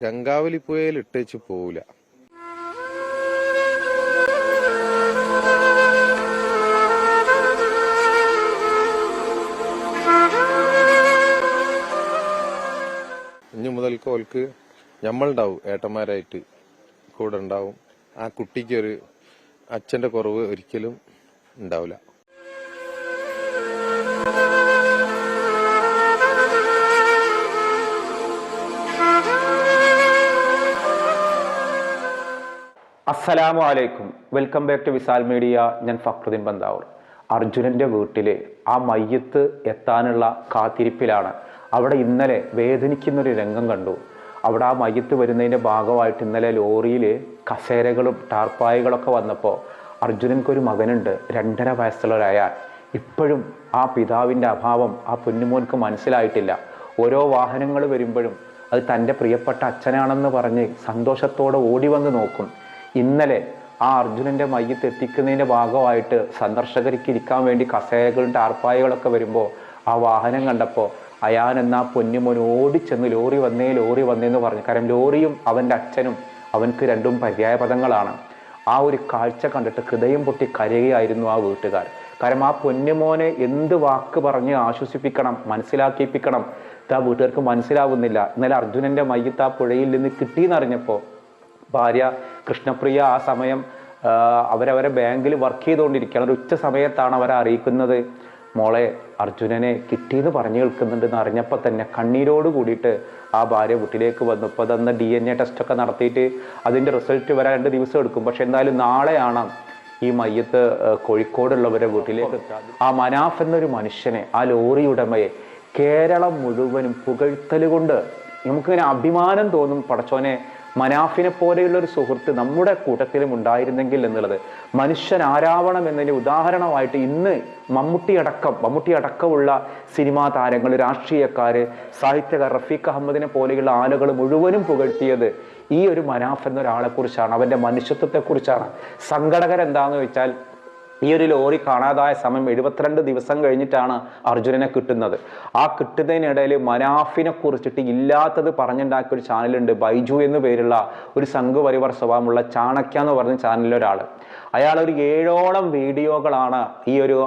ഗംഗാവലി പുഴയിൽ ഇട്ടേച്ച് പോവില്ല. ഇനി മുതൽ ഓൽക്ക് ഞമ്മളുണ്ടാവും ഏട്ടന്മാരായിട്ട് കൂടെ ഉണ്ടാവും ആ കുട്ടിക്കൊരു അച്ഛന്റെ കുറവ് ഒരിക്കലും ഉണ്ടാവില്ല. അസ്സലാമു അലൈക്കും. Welcome back to Visal media. ഞാൻ ഫക്രുദ്ദീൻ ബന്താവൂർ അർജുനന്റെ വീട്ടിൽ ആ മയ്യത്ത് എത്താനുള്ള കാത്തിരിപ്പിലാണ്. അവിടെ ഇന്നലെ വേദനിക്കുന്നൊരു രംഗം കണ്ടു. അവിടെ ആ മയ്യത്ത് വരുന്നതിന്റെ ഭാഗമായിട്ട് ഇന്നലെ ലോറിയിൽ കസേരകളും ടാർപ്പായകളൊക്കെ വന്നപ്പോൾ അർജുനൻക്കൊരു മകനുണ്ട്. രണ്ടര വയസ്സുള്ളൊരയാൻ ഇപ്പോഴും ആ പിതാവിന്റെ അഭാവം ആ പൊന്നുമോൻക്ക് മനസ്സിലായിട്ടില്ല. ഓരോ വാഹനങ്ങൾ വരുമ്പോഴും അത് തന്റെ പ്രിയപ്പെട്ട അച്ഛനാണെന്ന് പറഞ്ഞ് സന്തോഷത്തോടെ ഓടി വന്ന് നോക്കും. ഇന്നലെ ആ അർജുനന്റെ മയ്യത്ത് എത്തിക്കുന്നതിന്റെ ഭാഗമായിട്ട് സന്ദർശകർക്ക് ഇരിക്കാൻ വേണ്ടി കസേരകളും ടാർപ്പായകളൊക്കെ വരുമ്പോൾ ആ വാഹനം കണ്ടപ്പോൾ അയാൻ എന്ന പൊന്നുമോൻ ഓടിച്ചെന്ന് ലോറി വന്നേ ലോറി വന്നേന്ന് പറഞ്ഞു. കാരണം ലോറിയും അവന്റെ അച്ഛനും അവൻക്ക് രണ്ടും പര്യായ പദങ്ങളാണ്. ആ ഒരു കാഴ്ച കണ്ടിട്ട് ഹൃദയം പൊട്ടി കരയുകയായിരുന്നു ആ വീട്ടുകാർ. കാരണം ആ പൊന്നുമോനെ എന്ത് വാക്ക് പറഞ്ഞ് ആശ്വസിപ്പിക്കണം മനസ്സിലാക്കിപ്പിക്കണം? ആ വീട്ടുകാർക്ക് മനസ്സിലാവുന്നില്ല. ഇന്നലെ അർജുനന്റെ മയ്യത്ത് ആ പുഴയിൽ നിന്ന് കിട്ടിയെന്നറിഞ്ഞപ്പോൾ ഭാര്യ കൃഷ്ണപ്രിയ ആ സമയം അവരവരെ ബാങ്കിൽ വർക്ക് ചെയ്തുകൊണ്ടിരിക്കുകയാണ്. ഒരു ഉച്ച സമയത്താണ് അവരെ അറിയിക്കുന്നത് മോളെ അർജുനനെ കിട്ടിയെന്ന് പറഞ്ഞു കേൾക്കുന്നുണ്ടെന്ന് അറിഞ്ഞപ്പോൾ തന്നെ കണ്ണീരോട് കൂടിയിട്ട് ആ ഭാര്യ വീട്ടിലേക്ക് വന്നു. ഇപ്പോൾ തന്ന ഡി എൻ എ ടെസ്റ്റൊക്കെ നടത്തിയിട്ട് അതിന്റെ റിസൾട്ട് വരാൻ രണ്ട് ദിവസം എടുക്കും. പക്ഷെ എന്തായാലും നാളെയാണ് ഈ മയ്യത്ത് കോഴിക്കോടുള്ളവരെ വീട്ടിലേക്ക്. ആ മനാഫ് എന്നൊരു മനുഷ്യനെ ആ ലോറി ഉടമയെ കേരളം മുഴുവനും പുകഴ്ത്തലുകൊണ്ട് നമുക്കിങ്ങനെ അഭിമാനം തോന്നും. പടച്ചോനെ മനാഫിനെ പോലെയുള്ള ഒരു സുഹൃത്ത് നമ്മുടെ കൂട്ടത്തിലും ഉണ്ടായിരുന്നെങ്കിൽ എന്നുള്ളത്. മനുഷ്യൻ ആരാവണം എന്നതിന് ഉദാഹരണമായിട്ട് ഇന്ന് മമ്മൂട്ടി അടക്കം മമ്മൂട്ടി അടക്കമുള്ള സിനിമാ താരങ്ങൾ രാഷ്ട്രീയക്കാർ സാഹിത്യകാർ റഫീഖ് അഹമ്മദിനെ പോലെയുള്ള ആളുകൾ മുഴുവനും പുകഴ്ത്തിയത് ഈ ഒരു മനാഫ് എന്നൊരാളെക്കുറിച്ചാണ് അവന്റെ മനുഷ്യത്വത്തെക്കുറിച്ചാണ്. സങ്കടകരെന്താണെന്ന് വെച്ചാൽ ഈ ഒരു ലോറി കാണാതായ സമയം എഴുപത്തിരണ്ട് ദിവസം കഴിഞ്ഞിട്ടാണ് അർജുനനെ കിട്ടുന്നത്. ആ കിട്ടുന്നതിനിടയിൽ മനാഫിനെ കുറിച്ചിട്ട് ഇല്ലാത്തത് പറഞ്ഞുണ്ടാക്കിയ ഒരു ചാനലുണ്ട് ബൈജു എന്ന് പേരുള്ള ഒരു സംഘപരിവാർ സ്വഭാവമുള്ള ചാണക്യ എന്ന് പറഞ്ഞ ചാനലിലെ ഒരാൾ അയാൾ ഒരു ഏഴോളം വീഡിയോകളാണ് ഈ ഒരു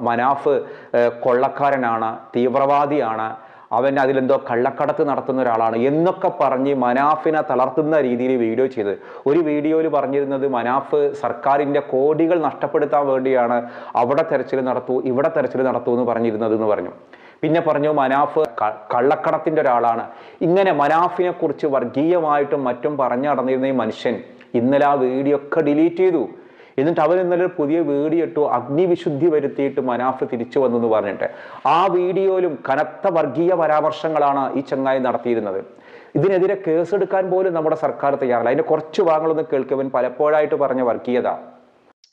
മനാഫ് കൊള്ളക്കാരനാണ് തീവ്രവാദിയാണ് അവൻ അതിലെന്തോ കള്ളക്കടത്ത് നടത്തുന്ന ഒരാളാണ് എന്നൊക്കെ പറഞ്ഞ് മനാഫിനെ തളർത്തുന്ന രീതിയിൽ വീഡിയോ ചെയ്ത് ഒരു വീഡിയോയിൽ പറഞ്ഞിരുന്നത് മനാഫ് സർക്കാരിന്റെ കോടികൾ നഷ്ടപ്പെടുത്താൻ വേണ്ടിയാണ് അവിടെ തെരച്ചിൽ നടത്തൂ ഇവിടെ തെരച്ചിൽ നടത്തൂ എന്ന് പറഞ്ഞിരുന്നത് എന്ന് പറഞ്ഞു. പിന്നെ പറഞ്ഞു മനാഫ് കള്ളക്കടത്തിന്റെ ഒരാളാണ്. ഇങ്ങനെ മനാഫിനെ കുറിച്ച് വർഗീയമായിട്ടും മറ്റും പറഞ്ഞു നടന്നിരുന്ന ഈ മനുഷ്യൻ ഇന്നലെ ആ വീഡിയോ ഒക്കെ ഡിലീറ്റ് ചെയ്തു. എന്നിട്ട് അവൻ ഇന്നലെ പുതിയ വീഡിയോ ഇട്ടു അഗ്നിവിശുദ്ധി വരുത്തിയിട്ട് മനാഫ് തിരിച്ചു വന്നു എന്ന് പറഞ്ഞിട്ട്. ആ വീഡിയോയിലും കനത്ത വർഗീയ പരാമർശങ്ങളാണ് ഈ ചങ്ങായി നടത്തിയിരുന്നത്. ഇതിനെതിരെ കേസെടുക്കാൻ പോലും നമ്മുടെ സർക്കാർ തയ്യാറല്ല. അതിന്റെ കുറച്ച് ഭാഗങ്ങളൊന്നും കേൾക്കുവൻ പലപ്പോഴായിട്ട് പറഞ്ഞ വർഗീയത.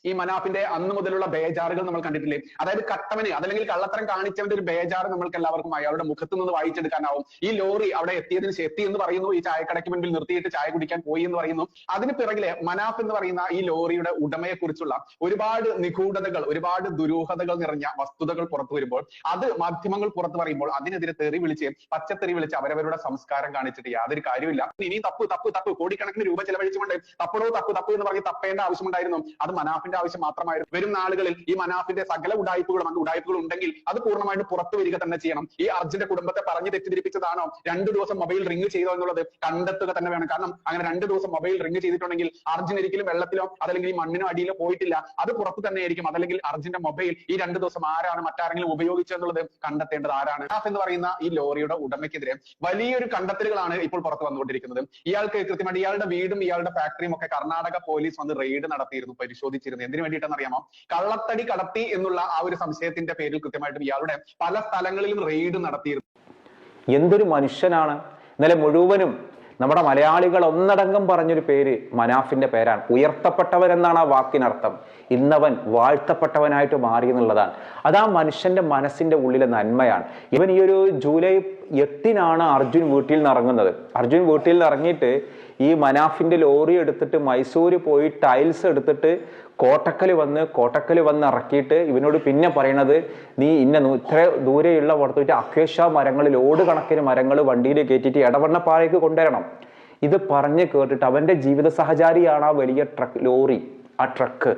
ഈ മനാഫിന്റെ അന്ന് മുതലുള്ള ബേജാറുകൾ നമ്മൾ കണ്ടിട്ടില്ലേ? അതായത് കട്ടവന് അതല്ലെങ്കിൽ കള്ളത്തരം കാണിച്ചവന്റെ ഒരു ബേജാറ് നമ്മൾക്ക് എല്ലാവർക്കും അവരുടെ മുഖത്ത് നിന്ന് വായിച്ചെടുക്കാനാവും. ഈ ലോറി അവിടെ എത്തിയതിന് എത്തി എന്ന് പറയുന്നു. ഈ ചായക്കടയ്ക്ക് മുൻപിൽ നിർത്തിയിട്ട് ചായ കുടിക്കാൻ പോയി എന്ന് പറയുന്നു. അതിന് പിറകിലെ മനാഫ് എന്ന് പറയുന്ന ഈ ലോറിയുടെ ഉടമയെ കുറിച്ചുള്ള ഒരുപാട് നിഗൂഢതകൾ ഒരുപാട് ദുരൂഹതകൾ നിറഞ്ഞ വസ്തുതകൾ പുറത്തു വരുമ്പോൾ അത് മാധ്യമങ്ങൾ പുറത്തു പറയുമ്പോൾ അതിനെതിരെ തെറി വിളിച്ച് പച്ചത്തെറി വിളിച്ച് അവരവരുടെ സംസ്കാരം കാണിച്ചിട്ട് യാതൊരു കാര്യമില്ല ഇനി തപ്പ് തപ്പ് തപ്പ്. കോടിക്കണക്കിന് രൂപ ചെലവഴിച്ചുകൊണ്ട് തപ്പടോ തപ്പ് തപ്പ് എന്ന് പറഞ്ഞ് തപ്പേണ്ട ആവശ്യമുണ്ടായിരുന്നു അത് മനാഫിന്റെ ആവശ്യം മാത്രമായിരുന്നു. വരും നാളുകളിൽ ഈ മനാഫിന്റെ സകല ഉടായ്പകളും ഉടായ്പകൾ ഉണ്ടെങ്കിൽ അത് പൂർണമായിട്ട് പുറത്തു വരിക തന്നെ ചെയ്യണം. ഈ അർജുന്റെ കുടുംബത്തെ പറഞ്ഞ് തെറ്റിദ്ധരിപ്പിച്ചതാണോ? രണ്ടു ദിവസം മൊബൈൽ റിംഗ് ചെയ്തോ എന്നുള്ളത് കണ്ടെത്തുക തന്നെ വേണം. കാരണം അങ്ങനെ രണ്ടു ദിവസം മൊബൈൽ റിംഗ് ചെയ്തിട്ടുണ്ടെങ്കിൽ അർജുൻ ഒരിക്കലും വെള്ളത്തിലോ അതല്ലെങ്കിൽ ഈ മണ്ണിനോ അടിയിലോ പോയിട്ടില്ല. അത് പുറത്തു തന്നെ ആയിരിക്കും. അതല്ലെങ്കിൽ അർജുന്റെ മൊബൈൽ ഈ രണ്ടു ദിവസം ആരാണ് മറ്റാരെങ്കിലും ഉപയോഗിച്ചെന്നുള്ളത് കണ്ടെത്തേണ്ടത് ആരാണ്? മനാഫ് എന്ന് പറയുന്ന ഈ ലോറിയുടെ ഉടമയ്ക്കെതിരെ വലിയൊരു കണ്ടെത്തലുകളാണ് ഇപ്പോൾ പുറത്തു വന്നുകൊണ്ടിരിക്കുന്നത്. ഇയാൾക്ക് കൃത്യമായിട്ട് ഇയാളുടെ വീടും ഇയാളുടെ ഫാക്ടറിയും ഒക്കെ കർണാടക പോലീസ് വന്ന് റെയ്ഡ് നടത്തിയിരുന്നു പരിശോധിച്ചിരുന്നു എന്തിനു വേണ്ടിയിട്ടെന്നറിയാമോ? കള്ളത്തടി കടത്തി എന്നുള്ള ആ ഒരു സംശയത്തിന്റെ പേരിൽ കൃത്യമായിട്ടും ഇയാളുടെ പല സ്ഥലങ്ങളിലും റെയ്ഡ് നടത്തിയിരുന്നു. എന്തൊരു മനുഷ്യനാണ്. ഇന്നലെ മുഴുവനും നമ്മുടെ മലയാളികൾ ഒന്നടങ്കം പറഞ്ഞൊരു പേര് മനാഫിന്റെ പേരാണ്. ഉയർത്തപ്പെട്ടവൻ എന്നാണ് ആ വാക്കിനർത്ഥം. ഇന്നവൻ വാഴ്ത്തപ്പെട്ടവനായിട്ട് മാറി എന്നുള്ളതാണ് അത് ആ മനുഷ്യന്റെ മനസ്സിന്റെ ഉള്ളിലെ നന്മയാണ്. ഇവൻ ഈ ഒരു ജൂലൈ എട്ടിനാണ് അർജുൻ വീട്ടിൽ നിന്ന് ഇറങ്ങുന്നത്. അർജുൻ വീട്ടിൽ നിന്ന് ഇറങ്ങിയിട്ട് ഈ മനാഫിന്റെ ലോറി എടുത്തിട്ട് മൈസൂര് പോയി ടൈൽസ് എടുത്തിട്ട് കോട്ടക്കൽ വന്ന് കോട്ടക്കൽ വന്ന് ഇറക്കിയിട്ട് ഇവനോട് പിന്നെ പറയണത് നീ ഇന്ന ഇത്ര ദൂരെയുള്ള പുറത്തുവിട്ട് അക്വേഷ മരങ്ങൾ ലോഡ് കണക്കിന് മരങ്ങൾ വണ്ടിയിൽ കയറ്റിയിട്ട് ഇടവണ്ണപ്പാറയ്ക്ക് കൊണ്ടുവരണം. ഇത് പറഞ്ഞ് കേട്ടിട്ട് അവന്റെ ജീവിത സഹചാരിയാണ് ആ വലിയ ട്രക്ക് ലോറി ആ ട്രക്ക്.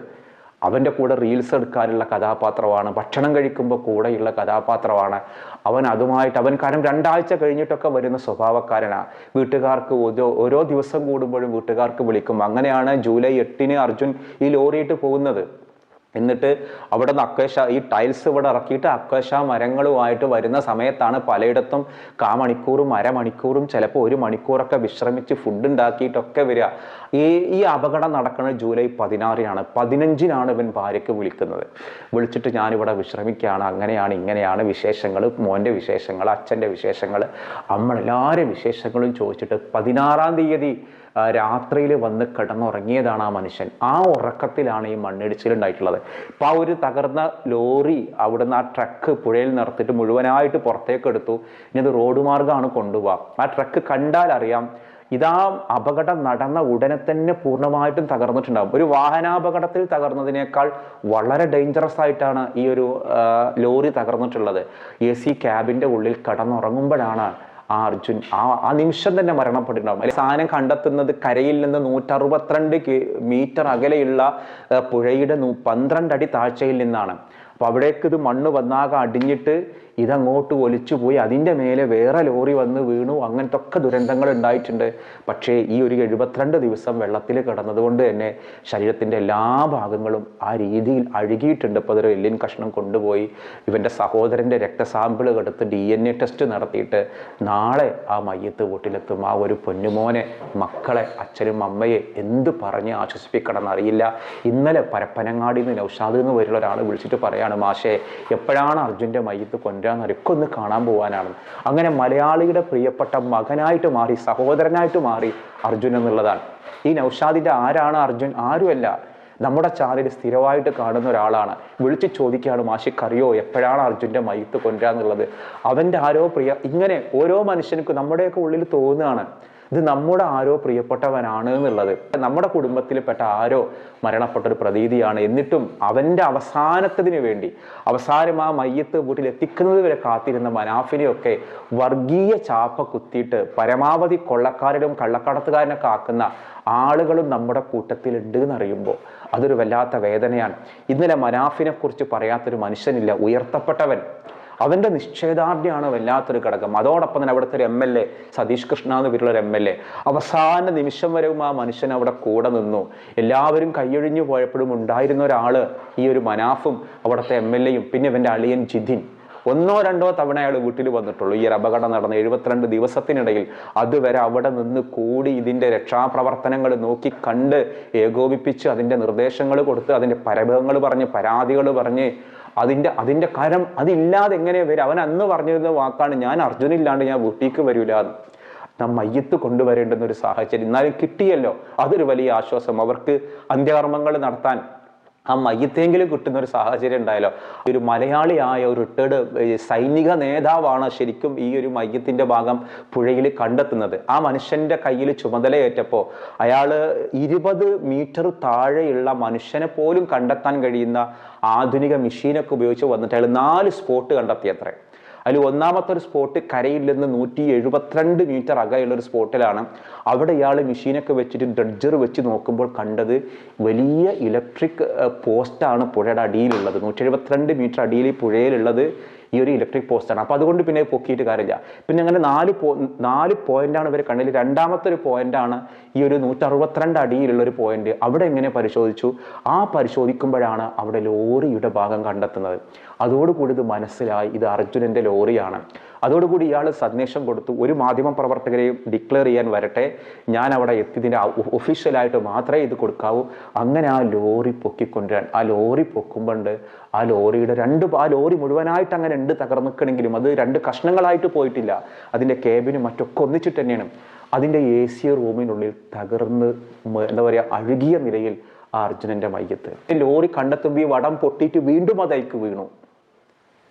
അവന്റെ കൂടെ റീൽസ് എടുക്കാനുള്ള കഥാപാത്രമാണ് ഭക്ഷണം കഴിക്കുമ്പോൾ കൂടെയുള്ള കഥാപാത്രമാണ്. അവൻ അതുമായിട്ട് അവൻ കാരണം രണ്ടാഴ്ച കഴിഞ്ഞിട്ടൊക്കെ വരുന്ന സ്വഭാവക്കാരനാണ് വീട്ടുകാർക്ക് ഓരോ ഓരോ ദിവസം കൂടുമ്പോഴും വീട്ടുകാർക്ക് വിളിക്കും. അങ്ങനെയാണ് ജൂലൈ എട്ടിന് അർജുൻ ഈ ലോറിയിട്ട് പോകുന്നത്. എന്നിട്ട് അവിടെ നിന്ന് അക്വേഷ ഈ ടൈൽസ് ഇവിടെ ഇറക്കിയിട്ട് അക്വേഷ മരങ്ങളുമായിട്ട് വരുന്ന സമയത്താണ് പലയിടത്തും കാ മണിക്കൂറും അരമണിക്കൂറും ചിലപ്പോൾ ഒരു മണിക്കൂറൊക്കെ വിശ്രമിച്ച് ഫുഡ് ഉണ്ടാക്കിയിട്ടൊക്കെ വരിക. ഈ ഈ അപകടം നടക്കുന്നത് ജൂലൈ പതിനാറിനാണ്. പതിനഞ്ചിനാണ് ഇവൻ ഭാര്യയ്ക്ക് വിളിക്കുന്നത്. വിളിച്ചിട്ട് ഞാനിവിടെ വിശ്രമിക്കുകയാണ്. അങ്ങനെയാണ് ഇങ്ങനെയാണ് വിശേഷങ്ങൾ മോന്റെ വിശേഷങ്ങൾ അച്ഛന്റെ വിശേഷങ്ങൾ നമ്മളെല്ലാവരും വിശേഷങ്ങളും ചോദിച്ചിട്ട് പതിനാറാം തീയതി രാത്രിയിൽ വന്ന് കിടന്നുറങ്ങിയതാണ് ആ മനുഷ്യൻ. ആ ഉറക്കത്തിലാണ് ഈ മണ്ണിടിച്ചിലുണ്ടായിട്ടുള്ളത്. ഇപ്പം ആ ഒരു തകർന്ന ലോറി അവിടുന്ന് ആ ട്രക്ക് പുഴയിൽ നിർത്തിയിട്ട് മുഴുവനായിട്ട് പുറത്തേക്ക് എടുത്തു. ഇനി അത് റോഡ് മാർഗമാണ് കൊണ്ടുപോവുക ആ ട്രക്ക് കണ്ടാൽ അറിയാം ഇതാ അപകടം നടന്ന ഉടനെ തന്നെ പൂർണമായിട്ടും തകർന്നിട്ടുണ്ടാകും ഒരു വാഹനാപകടത്തിൽ തകർന്നതിനേക്കാൾ വളരെ ഡേഞ്ചറസ് ആയിട്ടാണ് ഈ ഒരു ലോറി തകർന്നിട്ടുള്ളത്. എ സി ക്യാബിന്റെ ഉള്ളിൽ കടന്നുറങ്ങുമ്പോഴാണ് ആ അർജുൻ ആ ആ നിമിഷം തന്നെ മരണപ്പെട്ടിട്ടുണ്ടാവും. അല്ലെങ്കിൽ സാധനം കണ്ടെത്തുന്നത് കരയിൽ നിന്ന് നൂറ്ററുപത്തിരണ്ട് മീറ്റർ അകലെയുള്ള പുഴയുടെ പന്ത്രണ്ട് അടി താഴ്ചയിൽ നിന്നാണ്. അപ്പോൾ അവിടേക്ക് ഇത് മണ്ണ് വന്നാകെ അടിഞ്ഞിട്ട് ഇതങ്ങോട്ട് ഒലിച്ചു പോയി അതിന്റെ മേലെ വേറെ ലോറി വന്ന് വീണു അങ്ങനത്തെ ഒക്കെ ദുരന്തങ്ങൾ ഉണ്ടായിട്ടുണ്ട്. പക്ഷേ ഈ ഒരു എഴുപത്തിരണ്ട് ദിവസം വെള്ളത്തിൽ കിടന്നതുകൊണ്ട് തന്നെ ശരീരത്തിന്റെ എല്ലാ ഭാഗങ്ങളും ആ രീതിയിൽ അഴുകിയിട്ടുണ്ട്. ഇപ്പോൾ അതൊരു എല്ലിൻ കഷ്ണം കൊണ്ടുപോയി ഇവന്റെ സഹോദരന്റെ രക്തസാമ്പിൾ എടുത്ത് ഡി എൻ എ ടെസ്റ്റ് നടത്തിയിട്ട് നാളെ ആ മയ്യത്ത് വീട്ടിലെത്തും. ആ ഒരു പൊന്നുമോനെ മക്കളെ അച്ഛനും അമ്മയെ എന്ത് പറഞ്ഞ് ആശ്വസിപ്പിക്കണം അറിയില്ല ഇന്നലെ പരപ്പനങ്ങാടിയിൽ നിന്ന് നൗഷാദ് എന്ന് വരുന്ന ഒരാൾ വിളിച്ചിട്ട് പറയാണ് മാഷേ എപ്പോഴാണ് അർജുന്റെ മയ്യത്ത് കൊണ്ടുവരാന്നൊക്കെ ഒന്ന് കാണാൻ പോകാനാണ് അങ്ങനെ മലയാളിയുടെ പ്രിയപ്പെട്ട മകനായിട്ട് മാറി സഹോദരനായിട്ട് മാറി അർജുൻ എന്നുള്ളതാണ്. ഈ നൗഷാദിന്റെ ആരാണ് അർജുൻ? ആരുമല്ല. നമ്മുടെ ചാനൽ സ്ഥിരമായിട്ട് കാണുന്ന ഒരാളാണ്. വിളിച്ച് ചോദിക്കുകയാണ് മാഷിക്കറിയോ എപ്പോഴാണ് അർജുന്റെ മയത്ത് കൊണ്ടുവരാന്നുള്ളത്? അവന്റെ ആരോ പ്രിയ ഇങ്ങനെ ഓരോ മനുഷ്യനും നമ്മുടെയൊക്കെ ഉള്ളിൽ തോന്നുകയാണ്. ഇത് നമ്മുടെ ആരോ പ്രിയപ്പെട്ടവനാണ് എന്നുള്ളത്. നമ്മുടെ കുടുംബത്തിൽപ്പെട്ട ആരോ മരണപ്പെട്ട ഒരു പ്രതീതിയാണ്. എന്നിട്ടും അവന്റെ അവസാനത്തതിന് വേണ്ടി അവസാനം ആ മയ്യത്ത് വീട്ടിൽ എത്തിക്കുന്നത് വരെ കാത്തിരുന്ന മനാഫിനെയൊക്കെ വർഗീയ ചാപ്പ കുത്തിയിട്ട് പരമാവധി കൊള്ളക്കാരനും കള്ളക്കടത്തുകാരനൊക്കെ ആക്കുന്ന ആളുകളും നമ്മുടെ കൂട്ടത്തിലുണ്ട് എന്നറിയുമ്പോൾ അതൊരു വല്ലാത്ത വേദനയാണ്. ഇന്നലെ മനാഫിനെക്കുറിച്ച് പറയാത്തൊരു മനുഷ്യനില്ല ഉയർത്തപ്പെട്ടവൻ. അവന്റെ നിശ്ചയദാർഢ്യമാണ് വല്ലാത്തൊരു ഘടകം. അതോടൊപ്പം തന്നെ അവിടുത്തെ ഒരു M L A Satish Krishna എന്ന് പേരുള്ള ഒരു എം എൽ എ അവസാന നിമിഷം വരെയും ആ മനുഷ്യൻ അവിടെ കൂടെ നിന്നു. എല്ലാവരും കൈയൊഴിഞ്ഞു പോയപ്പോഴും ഉണ്ടായിരുന്ന ഒരാൾ ഈ ഒരു മനാഫും അവിടുത്തെ എം എൽ എയും പിന്നെ ഇവന്റെ അളിയൻ ജിതിൻ. ഒന്നോ രണ്ടോ തവണ അയാൾ വീട്ടിൽ വന്നിട്ടുള്ളൂ. ഈ ഒരു അപകടം നടന്ന എഴുപത്തിരണ്ട് ദിവസത്തിനിടയിൽ അതുവരെ അവിടെ നിന്ന് കൂടി ഇതിന്റെ രക്ഷാപ്രവർത്തനങ്ങൾ നോക്കി കണ്ട് ഏകോപിപ്പിച്ച് അതിന്റെ നിർദ്ദേശങ്ങൾ കൊടുത്ത് അതിന്റെ പരഭവങ്ങൾ പറഞ്ഞ് പരാതികൾ പറഞ്ഞ് അതിന്റെ അതിന്റെ കരം അതില്ലാതെ എങ്ങനെ വരും അവൻ അന്ന് പറഞ്ഞിരുന്ന വാക്കാണ് ഞാൻ അർജുനില്ലാണ്ട് ഞാൻ വീട്ടിലേക്ക് വരില്ല എന്ന്. നാം മയ്യത്ത് കൊണ്ടുവരേണ്ടുന്ന ഒരു സാഹചര്യം എന്നാലും കിട്ടിയല്ലോ. അതൊരു വലിയ ആശ്വാസം. അവർക്ക് അന്ത്യകർമ്മങ്ങൾ നടത്താൻ ആ മയ്യത്തെങ്കിലും കിട്ടുന്ന ഒരു സാഹചര്യം ഉണ്ടായല്ലോ. ഒരു മലയാളിയായ ഒരു റിട്ടേർഡ് സൈനിക നേതാവാണ് ശരിക്കും ഈ ഒരു മയ്യത്തിന്റെ ഭാഗം പുഴയിൽ കണ്ടെത്തുന്നത്. ആ മനുഷ്യന്റെ കയ്യിൽ ചുമതലയേറ്റപ്പോൾ അയാൾ ഇരുപത് മീറ്റർ താഴെയുള്ള മനുഷ്യനെ പോലും കണ്ടെത്താൻ കഴിയുന്ന ആധുനിക മെഷീനൊക്കെ ഉപയോഗിച്ച് വന്നിട്ട് അയാൾ നാല് സ്പോട്ട് കണ്ടെത്തിയത്രേ അതിൽ ഒന്നാമത്തെ ഒരു സ്പോട്ട് കരയിൽ നിന്ന് നൂറ്റി എഴുപത്തിരണ്ട് മീറ്റർ അകയുള്ള ഒരു സ്പോട്ടിലാണ് അവിടെ ഇയാൾ മെഷീനൊക്കെ വെച്ചിട്ട് ഡ്രഡ്ജർ വെച്ച് നോക്കുമ്പോൾ കണ്ടത് വലിയ ഇലക്ട്രിക് പോസ്റ്റാണ് പുഴയുടെ അടിയിലുള്ളത്. നൂറ്റി എഴുപത്തിരണ്ട് മീറ്റർ അടിയിൽ പുഴയിലുള്ളത്. ഈ ഒരു ഇലക്ട്രിക് പോസ്റ്റാണ് അപ്പോൾ അതുകൊണ്ട് പിന്നെ പൊക്കിയിട്ട് കാര്യമില്ല. പിന്നെ അങ്ങനെ നാല് പോ നാല് പോയിന്റാണ് ഇവർ കണ്ണിൽ രണ്ടാമത്തെ ഒരു പോയിന്റാണ് ഈ ഒരു നൂറ്ററുപത്തിരണ്ട് അടിയിലുള്ള ഒരു പോയിന്റ് അവിടെ എങ്ങനെ പരിശോധിച്ചു? ആ പരിശോധിക്കുമ്പോഴാണ് അവിടെ ലോറിയുടെ ഭാഗം കണ്ടെത്തുന്നത്. അതോടുകൂടി ഇത് മനസ്സിലായി. ഇത് അർജുനന്റെ ലോറിയാണ്. അതോടുകൂടി ഇയാൾ സന്ദേശം കൊടുത്തു. ഒരു മാധ്യമ പ്രവർത്തകരെയും ഡിക്ലെയർ ചെയ്യാൻ വരട്ടെ. ഞാൻ അവിടെ എത്തിയതിന്റെ ഒഫീഷ്യലായിട്ട് മാത്രമേ ഇത് കൊടുക്കാവൂ. അങ്ങനെ ആ ലോറി പൊക്കിക്കൊണ്ടുവരാൻ ആ ലോറി പൊക്കുമ്പോണ്ട് ആ ലോറിയുടെ രണ്ട് ആ ലോറി മുഴുവനായിട്ട് അങ്ങനെ ഉണ്ട് തകർന്നിക്കണമെങ്കിലും അത് രണ്ട് കഷ്ണങ്ങളായിട്ട് പോയിട്ടില്ല. അതിന്റെ കേബിനും മറ്റൊക്കെ ഒന്നിച്ചിട്ട് തന്നെയാണ്. അതിന്റെ എ സി റൂമിനുള്ളിൽ തകർന്ന് എന്താ പറയുക അഴുകിയ നിലയിൽ ആ അർജുനന്റെ മയ്യത്ത്. ലോറി കണ്ടെത്തുമ്പോൾ ഈ വടം പൊട്ടിയിട്ട് വീണ്ടും അതേക്ക് വീണു.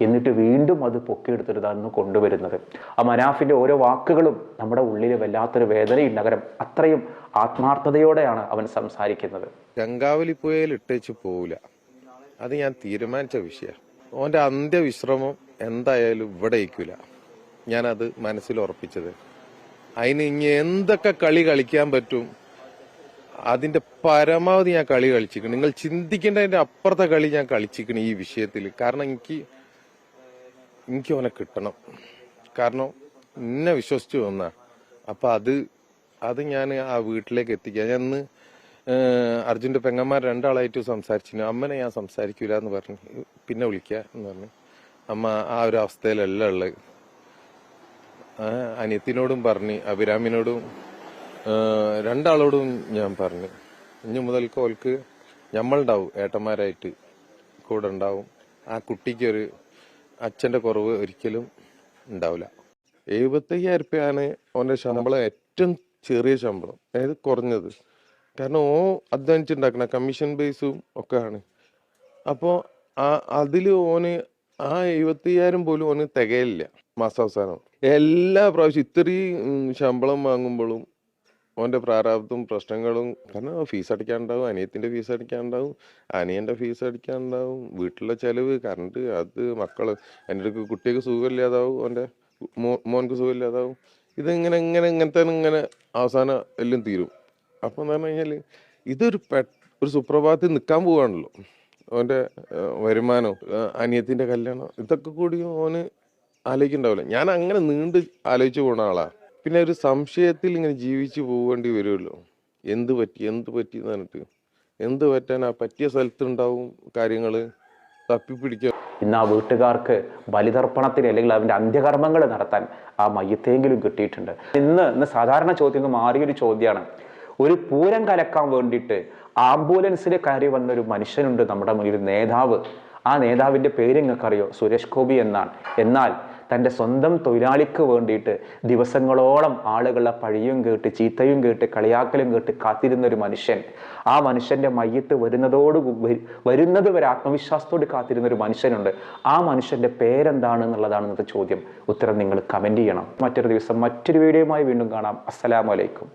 എന്നിട്ട് വീണ്ടും അത് പൊക്കിയെടുത്തിട്ടാണ് കൊണ്ടുവരുന്നത്. ആ മനാഫിന്റെ ഓരോ വാക്കുകളും നമ്മുടെ ഉള്ളിൽ വല്ലാത്തൊരു വേദനയുണ്ടകരം അത്രയും ആത്മാർത്ഥതയോടെയാണ് അവൻ സംസാരിക്കുന്നത്. ഗംഗാവലി പുഴയിൽ ഇട്ടേച്ച് പോവില്ല. അത് ഞാൻ തീരുമാനിച്ച വിഷയം ഓന്റെ അന്ത്യവിശ്രമം എന്തായാലും ഇവിടെ ഇരിക്കില്ല ഞാനത് മനസ്സിൽ ഉറപ്പിച്ചത്. അതിന് ഇനി എന്തൊക്കെ കളി കളിക്കാൻ പറ്റും? അതിന്റെ പരമാവധി ഞാൻ കളി കളിച്ചിരിക്കണം നിങ്ങൾ ചിന്തിക്കേണ്ടതിന്റെ അപ്പുറത്തെ കളി ഞാൻ കളിച്ചിരിക്കണം ഈ വിഷയത്തിൽ കാരണം എനിക്ക് എനിക്ക് അവനെ കിട്ടണം. കാരണം എന്നെ വിശ്വസിച്ചു വന്ന. അപ്പൊ അത് അത് ഞാൻ ആ വീട്ടിലേക്ക് എത്തിക്കുക ഞാൻ ഇന്ന് അർജുന്റെ പെങ്ങന്മാർ രണ്ടാളായിട്ട് സംസാരിച്ചിരുന്നു. അമ്മനെ ഞാൻ സംസാരിക്കൂല എന്ന് പറഞ്ഞു. പിന്നെ വിളിക്കുക എന്ന് പറഞ്ഞു. അമ്മ ആ ഒരു അവസ്ഥയിലല്ല ഉള്ളത്. അനിയത്തിനോടും പറഞ്ഞു. അഭിരാമിനോടും രണ്ടാളോടും ഞാൻ പറഞ്ഞു. ഇനി മുതൽക്ക് ഓൾക്ക് ഞമ്മളുണ്ടാവും. ഏട്ടന്മാരായിട്ട് കൂടെ ഉണ്ടാവും. ആ കുട്ടിക്കൊരു അച്ഛന്റെ കുറവ് ഒരിക്കലും ഉണ്ടാവില്ല. എഴുപത്തയ്യായിരം രൂപയാണ് ഓന്റെ ശമ്പളം. ഏറ്റവും ചെറിയ ശമ്പളം. അതായത് കുറഞ്ഞത്. കാരണം ഓ അധ്വാനിച്ചുണ്ടാക്കണ കമ്മീഷൻ ബേസും ഒക്കെ ആണ് അപ്പോ ആ അതിൽ ഓന് ആ എഴുപത്തയ്യായിരം പോലും ഓന് തികയില്ല മാസാവസാനം. എല്ലാ പ്രാവശ്യം ഇത്രയും ശമ്പളം വാങ്ങുമ്പോഴും ഓന്റെ പ്രാരാബ്ദവും പ്രശ്നങ്ങളും. കാരണം ഫീസ് അടിക്കാനുണ്ടാവും അനിയത്തിന്റെ ഫീസ് അടിക്കാനുണ്ടാവും അനിയന്റെ ഫീസ് അടിക്കാനുണ്ടാവും വീട്ടിലെ ചെലവ് കറണ്ട് അത് മക്കൾ. എന്റെ അടുക്ക് കുട്ടിക്ക് സുഖമില്ലാതാവും ഓന്റെ മോ- മോൻക്ക് സുഖമില്ലാതാവും. ഇതിങ്ങനെ ഇങ്ങനെ ഇങ്ങനത്തെ ഇങ്ങനെ അവസാനം എല്ലാം തീരും. അപ്പോൾ എന്ന് പറഞ്ഞു കഴിഞ്ഞാൽ ഇതൊരു പെ ഒരു സുപ്രഭാതത്തിൽ നിൽക്കാൻ പോവാണല്ലോ. ഓന്റെ വരുമാനം അനിയത്തിന്റെ കല്യാണം ഇതൊക്കെ കൂടി ഓന് ആലോചിക്കണ്ടാവില്ല. ഞാൻ അങ്ങനെ നീണ്ട് ആലോചിച്ച് പോണ ആളാ. പിന്നെ ഒരു സംശയത്തിൽ ഇങ്ങനെ ജീവിച്ചു പോകേണ്ടി വരുമല്ലോ. എന്ത് പറ്റി? എന്ത് പറ്റി എന്ന് പറഞ്ഞിട്ട്. എന്ത് പറ്റാൻ ആ പറ്റിയ സ്ഥലത്തുണ്ടാവും കാര്യങ്ങൾ തപ്പിപ്പിടിക്ക ഇന്ന് ആ വീട്ടുകാർക്ക് ബലിതർപ്പണത്തിന് അല്ലെങ്കിൽ അതിന്റെ അന്ത്യകർമ്മങ്ങൾ നടത്താൻ ആ മയ്യത്തെങ്കിലും കിട്ടിയിട്ടുണ്ട്. ഇന്ന് ഇന്ന് സാധാരണ ചോദ്യം നിന്ന് മാറിയൊരു ചോദ്യമാണ്. ഒരു പൂരം കലക്കാൻ വേണ്ടിയിട്ട് ആംബുലൻസിൽ കയറി വന്ന ഒരു മനുഷ്യനുണ്ട് നമ്മുടെ മുന്നിൽ നേതാവ്. ആ നേതാവിന്റെ പേര് നിങ്ങൾക്കറിയോ സുരേഷ് ഗോപി എന്നാണ്. എന്നാൽ തന്റെ സ്വന്തം തൊഴിലാളിക്ക് വേണ്ടിയിട്ട് ദിവസങ്ങളോളം ആളുകളെ പഴിയും കേട്ട് ചീത്തയും കേട്ട് കളിയാക്കലും കേട്ട് കാത്തിരുന്ന ഒരു മനുഷ്യൻ. ആ മനുഷ്യന്റെ മയ്യത്ത് വരുന്നതോട് വരുന്നത് വരെ ആത്മവിശ്വാസത്തോട് കാത്തിരുന്ന ഒരു മനുഷ്യനുണ്ട്. ആ മനുഷ്യന്റെ പേരെന്താണ് എന്നുള്ളതാണ് ഇന്നത്തെ ചോദ്യം. ഉത്തരം നിങ്ങൾ കമന്റ് ചെയ്യണം. മറ്റൊരു ദിവസം മറ്റൊരു വീഡിയോയുമായി വീണ്ടും കാണാം. അസ്സലാമലൈക്കും